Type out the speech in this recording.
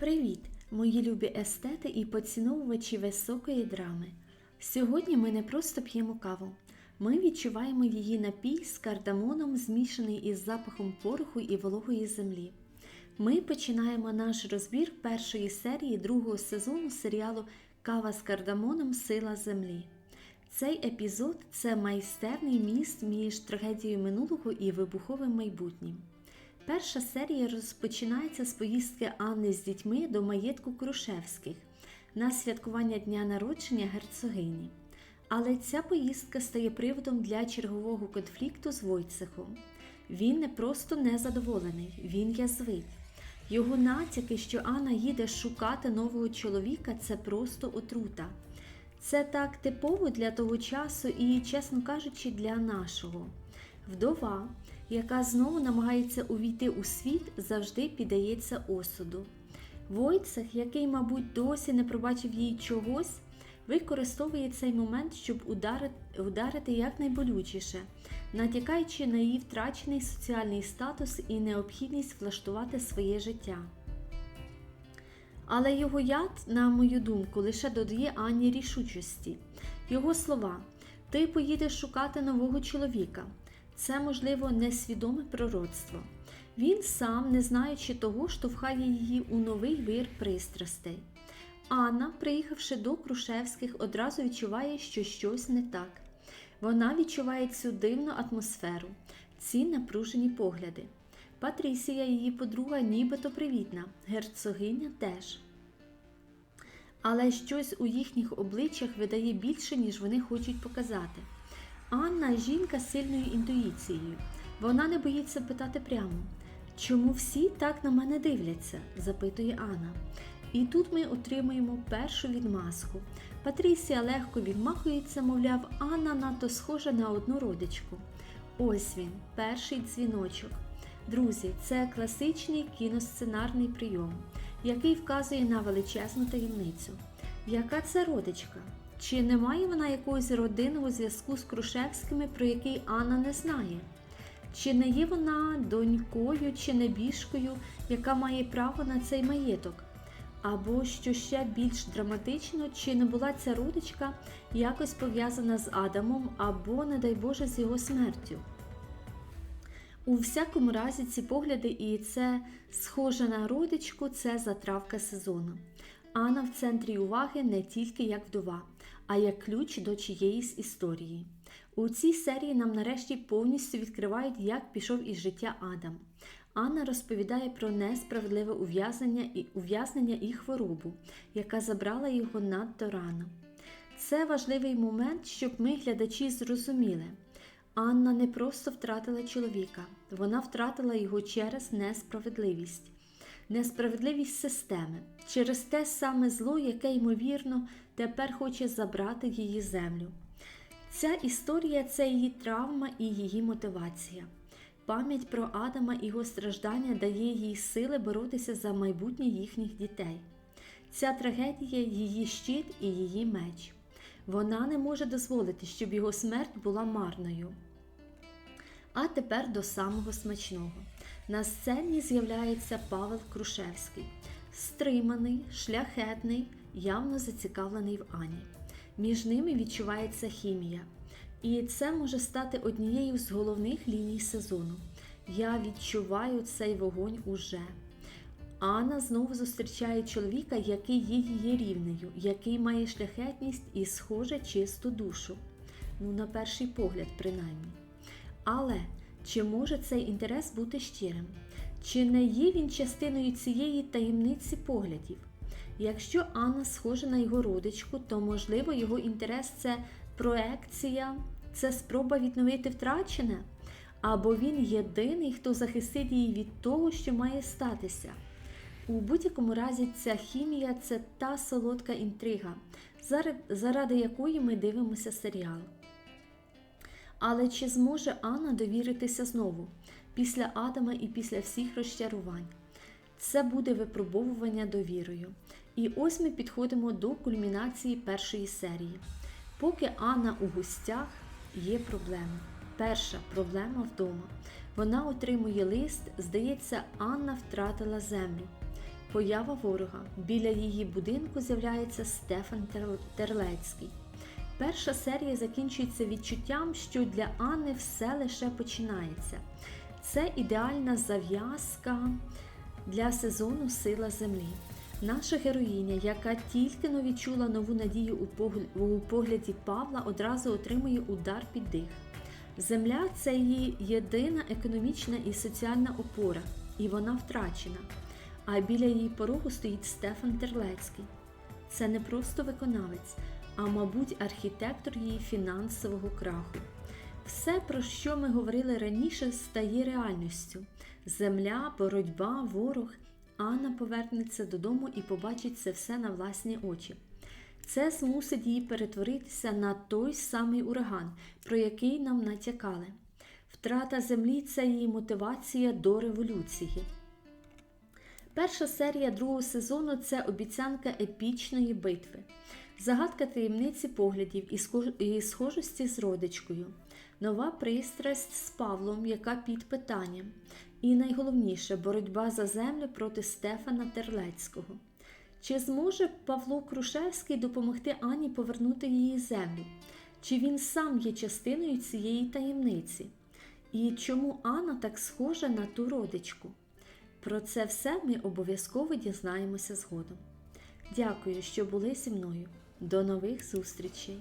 Привіт, мої любі естети і поціновувачі високої драми. Сьогодні ми не просто п'ємо каву. Ми відчуваємо її напій з кардамоном, змішаний із запахом пороху і вологої землі. Ми починаємо наш розбір першої серії другого сезону серіалу Кава з кардамоном Сила землі. Цей епізод це майстерний міст між трагедією минулого і вибуховим майбутнім. Перша серія розпочинається з поїздки Анни з дітьми до маєтку Крушевських на святкування дня народження герцогині. Але ця поїздка стає приводом для чергового конфлікту з Войцехом. Він не просто незадоволений, він язвить. Його натяки, що Анна їде шукати нового чоловіка, це просто отрута. Це так типово для того часу і, чесно кажучи, для нашого. Вдова, яка знову намагається увійти у світ, завжди піддається осуду. Войцех, який, мабуть, досі не пробачив їй чогось, використовує цей момент, щоб ударити, ударити якнайболючіше, натякаючи на її втрачений соціальний статус і необхідність влаштувати своє життя. Але його яд, на мою думку, лише додає Анні рішучості. Його слова Ти поїдеш шукати нового чоловіка. Це, можливо, несвідоме пророцтво. Він сам, не знаючи того, штовхає її у новий вир пристрастей. Анна, приїхавши до Крушевських, одразу відчуває, що щось не так. Вона відчуває цю дивну атмосферу, ці напружені погляди. Патрісія, її подруга, нібито привітна, герцогиня теж. Але щось у їхніх обличчях видає більше, ніж вони хочуть показати. Анна жінка з сильною інтуїцією. Вона не боїться питати прямо. Чому всі так на мене дивляться? запитує Анна. І тут ми отримуємо першу відмазку. Патрісія легко відмахується, мовляв, Анна надто схожа на одну родичку. Ось він, перший дзвіночок. Друзі, це класичний кіносценарний прийом, який вказує на величезну таємницю. Яка це родичка? Чи не має вона якогось родинного зв'язку з Крушевськими, про який Анна не знає? Чи не є вона донькою чи небіжкою, яка має право на цей маєток? Або, що ще більш драматично, чи не була ця родичка якось пов'язана з Адамом, або, не дай Боже, з його смертю? У всякому разі, ці погляди і це схоже на родичку, це затравка сезону. Анна в центрі уваги не тільки як вдова, а як ключ до чиєїсь історії. У цій серії нам нарешті повністю відкривають, як пішов із життя Адам. Анна розповідає про несправедливе ув'язнення і ув'язнення і хворобу, яка забрала його надто рано. Це важливий момент, щоб ми, глядачі, зрозуміли. Анна не просто втратила чоловіка, вона втратила його через несправедливість, несправедливість системи, через те саме зло, яке, ймовірно, тепер хоче забрати її землю. Ця історія це її травма і її мотивація. Пам'ять про Адама і його страждання дає їй сили боротися за майбутнє їхніх дітей. Ця трагедія її щит і її меч. Вона не може дозволити, щоб його смерть була марною. А тепер до самого смачного. На сцені з'являється Павел Крушевський, стриманий, шляхетний, явно зацікавлений в Ані. Між ними відчувається хімія. І це може стати однією з головних ліній сезону. Я відчуваю цей вогонь уже. Анна знову зустрічає чоловіка, який її є рівнею, який має шляхетність і, схоже, чисту душу. Ну, на перший погляд, принаймні. Але чи може цей інтерес бути щирим? Чи не є він частиною цієї таємниці поглядів? Якщо Анна схожа на його родичку, то можливо його інтерес це проекція, це спроба відновити втрачене, або він єдиний, хто захистить її від того, що має статися. У будь-якому разі ця хімія це та солодка інтрига, заради якої ми дивимося серіал. Але чи зможе Анна довіритися знову, після Адама і після всіх розчарувань? Це буде випробовування довірою. І ось ми підходимо до кульмінації першої серії. Поки Анна у гостях є проблема. Перша проблема вдома. Вона отримує лист, здається, Анна втратила землю. Поява ворога. Біля її будинку з'являється Стефан Терлецький. Перша серія закінчується відчуттям, що для Анни все лише починається. Це ідеальна зав'язка для сезону Сила Землі. Наша героїня, яка тільки но відчула нову надію у погляді Павла, одразу отримує удар під дих. Земля це її єдина економічна і соціальна опора, і вона втрачена. А біля її порогу стоїть Стефан Терлецький. Це не просто виконавець, а мабуть, архітектор її фінансового краху. Все, про що ми говорили раніше, стає реальністю: земля, боротьба, ворог. Анна повернеться додому і побачить це все на власні очі. Це змусить її перетворитися на той самий ураган, про який нам натякали. Втрата землі це її мотивація до революції. Перша серія другого сезону це обіцянка епічної битви, загадка таємниці поглядів і схожості з родичкою, нова пристрасть з Павлом, яка під питанням, і найголовніше боротьба за землю проти Стефана Терлецького. Чи зможе Павло Крушевський допомогти Ані повернути її землю? Чи він сам є частиною цієї таємниці? І чому Анна так схожа на ту родичку? Про це все ми обов'язково дізнаємося згодом. Дякую, що були зі мною. До нових зустрічей!